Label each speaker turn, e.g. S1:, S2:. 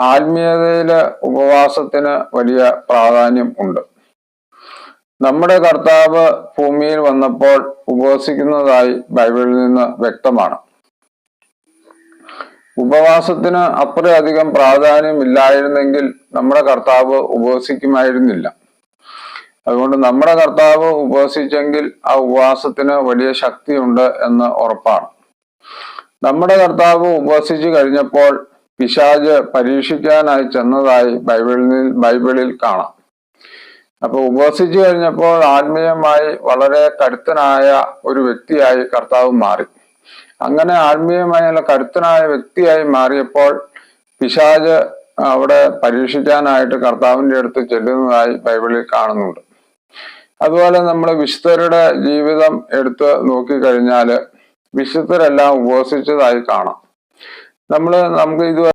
S1: ആത്മീയതയിലെ ഉപവാസത്തിന് വലിയ പ്രാധാന്യം ഉണ്ട്. നമ്മുടെ കർത്താവ് ഭൂമിയിൽ വന്നപ്പോൾ ഉപവസിക്കുന്നതായി ബൈബിളിൽ നിന്ന് വ്യക്തമാണ്. ഉപവാസത്തിന് അത്രയധികം പ്രാധാന്യം ഇല്ലായിരുന്നെങ്കിൽ നമ്മുടെ കർത്താവ് ഉപവസിക്കുമായിരുന്നില്ല. അതുകൊണ്ട് നമ്മുടെ കർത്താവ് ഉപവസിച്ചെങ്കിൽ ആ ഉപവാസത്തിന് വലിയ ശക്തിയുണ്ട് എന്ന് ഉറപ്പാണ്. നമ്മുടെ കർത്താവ് ഉപവസിച്ചു കഴിഞ്ഞപ്പോൾ പിശാജ് പരീക്ഷിക്കാനായി ചെന്നതായി ബൈബിളിൽ ബൈബിളിൽ കാണാം. അപ്പൊ ഉപവസിച്ചു കഴിഞ്ഞപ്പോൾ ആത്മീയമായി വളരെ കരുത്തനായ ഒരു വ്യക്തിയായി കർത്താവ് മാറി. അങ്ങനെ ആത്മീയമായി നല്ല കരുത്തനായ വ്യക്തിയായി മാറിയപ്പോൾ പിശാജ് അവിടെ പരീക്ഷിക്കാനായിട്ട് കർത്താവിന്റെ അടുത്ത് ചെല്ലുന്നതായി ബൈബിളിൽ കാണുന്നുണ്ട്. അതുപോലെ നമ്മൾ വിശുദ്ധരുടെ ജീവിതം എടുത്ത് നോക്കിക്കഴിഞ്ഞാൽ വിശുദ്ധരെല്ലാം ഉപവസിച്ചതായി കാണാം. നമ്മൾ നമുക്ക് ഇത്